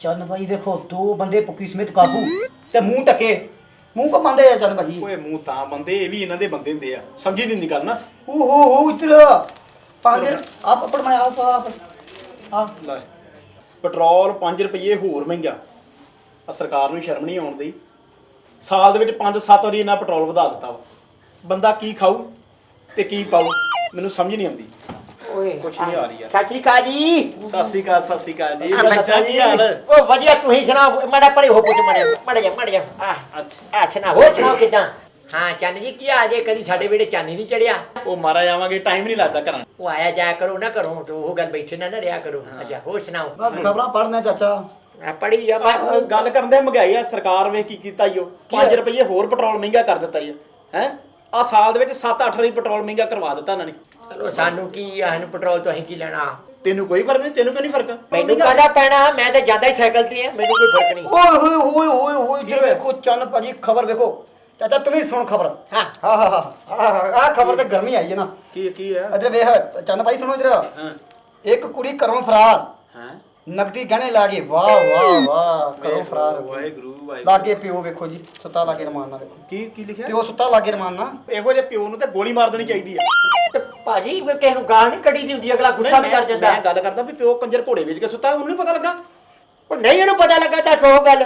ਚੰਨ ਭਾਈ ਵੇਖੋ ਦੋ ਬੰਦੇ ਪੁੱਕੀ ਸਮੇਤ ਕਾਬੂ ਤੇ ਮੂੰਹ ਟੱਕੇ ਮੂੰਹ ਕੋ ਮੰਦੇ ਆ ਚੰਨ ਭਾਈ? ਓਏ ਮੂੰਹ ਤਾਂ ਬੰਦੇ ਇਹ ਵੀ ਇਹਨਾਂ ਦੇ ਬੰਦੇ ਹੁੰਦੇ ਆ। ਸਮਝੀ ਨਹੀਂ ਗੱਲ ਨਾ। ਓ ਹੋ ਹੋ ਇਤਰ ਪਾਗਰ ਆਪ ਪੜ ਮੈਂ ਆਪ ਆਪ। ਆ। ਲੈ ਪੈਟਰੋਲ 5 ਰੁਪਏ ਹੋਰ ਮਹਿੰਗਾ। ਆ ਸਰਕਾਰ ਨੂੰ ਸ਼ਰਮ ਨਹੀਂ ਆਉਣ ਦੀ ਸਾਲ ਦੇ ਵਿੱਚ 5-7 ਵਾਰੀ ਇਹਨਾਂ ਪੈਟਰੋਲ ਵਧਾ ਦਿੱਤਾ ਵਾ। ਬੰਦਾ ਕੀ ਖਾਊ ਤੇ ਕੀ ਪਾਊ ਮੈਨੂੰ ਸਮਝ ਨਹੀਂ ਆਉਂਦੀ। ਓਏ ਕੁਛ ਨਹੀਂ ਆ ਰਹੀ ਯਾਰ। ਸਤਿ ਸ਼੍ਰੀ ਅਕਾਲ ਜੀ। ਸਤਿ ਸ਼੍ਰੀ ਅਕਾਲ ਸਤਿ ਸ਼੍ਰੀ ਅਕਾਲ ਜੀ। ਆ ਕੀ ਹਾਲ ਉਹ ਵਧੀਆ ਤੁਸੀਂ ਸੁਣਾਓ ਮੜਾ ਪਰੇ ਹੋ ਪੁੱਤ ਮੜਿਆ ਮੜ ਜਾ ਮੜ ਜਾ। ਆ ਆ ਸੁਣਾ ਹੋਰ ਸੁਣਾਓ ਕਿਦਾਂ? ਹਾਂ ਚੰਨ ਜੀ ਕੀ ਆ ਜੇ? ਕਦੀ ਸਾਡੇ ਵੇੜੇ ਚੰਨ ਹੀ ਨਹੀਂ ਚੜਿਆ ਉਹ ਮਾਰਾ ਜਾਵਾਂਗੇ ਟਾਈਮ ਨਹੀਂ ਲੱਗਦਾ ਘਰਾਂ ਉਹ ਆਇਆ ਜਾਇਆ ਕਰੋ ਨਾ ਕਰੋ ਤੇ ਉਹ ਗੱਲ ਬੈਠੇ ਨਾ ਨਾ ਕਰੋ। ਅੱਛਾ ਹੋਰ ਸੁਣਾਓ? ਬਸ ਖਬਰਾਂ ਪੜਨਾ ਚਾਚਾ। ਆ ਪੜੀ ਜਾ ਮੈਂ ਆਹ ਗੱਲ ਕਰਨ ਦੇ ਮਹਿੰਗਾਈ ਆ ਸਰਕਾਰ ਵੇ ਕੀ ਕੀਤਾ ਈ ਉਹ। 5 ਰੁਪਏ ਹੋਰ ਪੈਟਰੋਲ ਮਹਿੰਗਾ ਕਰ ਦਿੱਤਾ ਈ ਹੈ? ਆ ਸਾਲ ਦੇ ਵਿੱਚ 7-8 ਵਾਰੀ ਪੈਟਰੋਲ ਮਹਿੰਗਾ ਕਰਵਾ ਦਿੱਤਾ ਇਹਨਾਂ ਨੇ। ਚਲੋ ਸਾਨੂੰ ਕੀ ਆ ਇਹਨੂੰ ਪੈਟਰੋਲ ਤੋਂ ਅਸੀਂ ਕੀ ਲੈਣਾ? ਤੈਨੂੰ ਕੋਈ ਫ਼ਰਕ ਨਹੀਂ ਤੈਨੂੰ ਕਿਉਂ ਨਹੀਂ ਫ਼ਰਕ? ਮੈਨੂੰ ਕਾਹਦਾ ਪੈਣਾ? ਮੈਂ ਤਾਂ ਜਾਂਦਾ ਹੀ ਸਾਈਕਲ ਤੇ ਆ ਮੈਨੂੰ ਕੋਈ ਫ਼ਰਕ ਨਹੀਂ। ਓਏ ਹੋਏ ਹੋਏ ਹੋਏ ਹੋਏ ਹੋਇਆ? ਵੇਖੋ ਚੰਨ ਭਾਜੀ ਖਬਰ ਵੇਖੋ। ਚਾਚਾ ਤੂੰ ਵੀ ਸੁਣ ਖਬਰ। ਹਾਂ। ਹਾਂ ਹਾਂ ਆ ਖਬਰ ਤੇ ਗਰਮੀ ਆਈ ਹੈ ਨਾ। ਕੀ ਕੀ ਹੈ? ਅਜੇ ਵੇਖ ਚੰਨ ਭਾਈ ਸੁਣੋ ਜਰਾ। ਹਾਂ। ਇੱਕ ਕੁੜੀ ਘਰੋਂ ਫਰਾਰ। ਹਾਂ। ਨਕਦੀ ਗਹਿਣੇ ਲਾ ਕੇ ਵਾਹ ਵਾਹ ਵਾਹ ਘਰੋਂ ਫਰਾਰ ਵਾਹਿਗੁਰੂ। ਲਾਗੇ ਪਿਓ ਵੇਖੋ ਜੀ ਸੁੱਤਾ ਲਾਗੇ ਰਮਾਨ ਨਾਲ ਵੇਖੋ। ਕੀ ਕੀ ਲਿਖਿਆ? ਪਿਓ ਸੁੱਤਾ ਲਾਗੇ ਰਮਾਨ ਨਾਲ। ਇਹੋ ਜਿਹੇ ਪਿਓ ਨੂੰ ਤੇ ਗੋਲੀ ਮਾਰ ਦੇਣੀ ਚਾਹੀਦੀ ਆ। ਤੇ ਭਾਜੀ ਕੋਈ ਕਿਸੇ ਨੂੰ ਗਾਲ ਨਹੀਂ ਕੱਢੀ ਦੀ ਹੁੰਦੀ ਅਗਲਾ ਗੁੱਸਾ ਵੀ ਕਰ ਜਾਂਦਾ। ਮੈਂ ਗੱਲ ਕਰਦਾ ਵੀ ਪਿਓ ਕੰਜਰ ਘੋੜੇ ਵੇਚ ਕੇ ਸੁੱਤਾ ਉਹਨੂੰ ਨਹੀਂ ਪਤਾ ਲੱਗਾ? ਉਹ ਨਹੀਂ ਉਹਨੂੰ ਪਤਾ ਲੱਗਾ ਤਾਂ ਸੋ ਗੱਲ।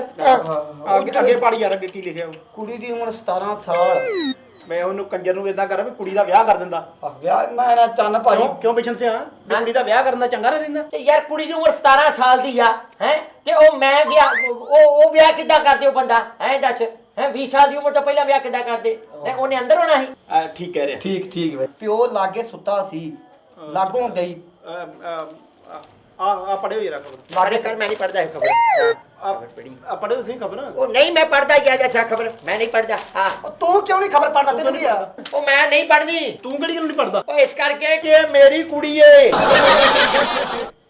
ਅੱਗੇ ਅੱਗੇ ਪੜ ਯਾਰ ਅੱਗੇ ਕੀ ਲਿਖਿਆ ਉਹ? ਕੁੜੀ ਦੀ ਉਮਰ 17 ਸਾਲ। ਮੈਂ ਉਹਨੂੰ ਕੰਜਰ ਨੂੰ ਇਦਾਂ ਕਰਾਂ ਵੀ ਕੁੜੀ ਦਾ ਵਿਆਹ ਕਰ ਦਿੰਦਾ। ਆਹ ਵਿਆਹ ਮੈਂ ਨਾ ਚੰਨ ਭਾਈ। ਕਿਉਂ ਬਿਸ਼ਨ ਸਿਆ ਕੁੜੀ ਦਾ ਵਿਆਹ ਕਰਨ ਦਾ ਚੰਗਾ ਰਹਿੰਦਾ। ਤੇ ਯਾਰ ਕੁੜੀ ਦੀ ਉਮਰ 17 ਸਾਲ ਦੀ ਆ ਹੈ? ਤੇ ਉਹ ਮੈਂ ਵਿਆਹ ਉਹ ਉਹ ਵਿਆਹ ਕਿੱਦਾਂ ਕਰਦੇ ਉਹ ਬੰਦਾ? ਹੈ ਦੱਸ। ਹੈ 20 ਸਾਲ ਦੀ ਉਮਰ ਤੋਂ ਪਹਿਲਾਂ ਵਿਆਹ ਕਿੱਦਾਂ ਕਰਦੇ? ਤੇ ਉਹਨੇ ਅੰਦਰ ਹੋਣਾ ਸੀ। ਠੀਕ ਕਹਿ ਰਿਹਾ। ਠੀਕ ਠੀਕ ਵੇ ਪਿਓ ਲਾਗੇ ਸੁੱਤਾ ਸੀ। ਲਾਗੋਂ ਗਈ। ਆ ਆ ਪੜਿਓ ਯਾਰ ਖਬਰ। ਲਾਗੇ ਸਰ ਮੈਂ ਨਹੀਂ ਪੜਦਾ ਇਹ ਖਬਰ। ਆ ਆ ਪੜਿਓ ਤੁਸੀਂ ਖਬਰ? ਉਹ ਨਹੀਂ ਮੈਂ ਪੜਦਾ ਯਾਰ ਅੱਛਾ ਖਬਰ। ਮੈਂ ਨਹੀਂ ਪੜਦਾ ਹਾਂ। ਉਹ ਤੂੰ ਕਿਉਂ ਨਹੀਂ ਖਬਰ ਪੜਦਾ ਤੈਨੂੰ ਵੀ ਆ? ਉਹ ਮੈਂ ਨਹੀਂ ਪੜਦੀ ਤੂੰ ਕਿਹੜੀ ਗੱਲ ਨਹੀਂ ਪੜਦਾ ਉਹ ਇਸ ਕਰਕੇ ਕਿ ਇਹ ਮੇਰੀ ਕੁੜੀ ਏ।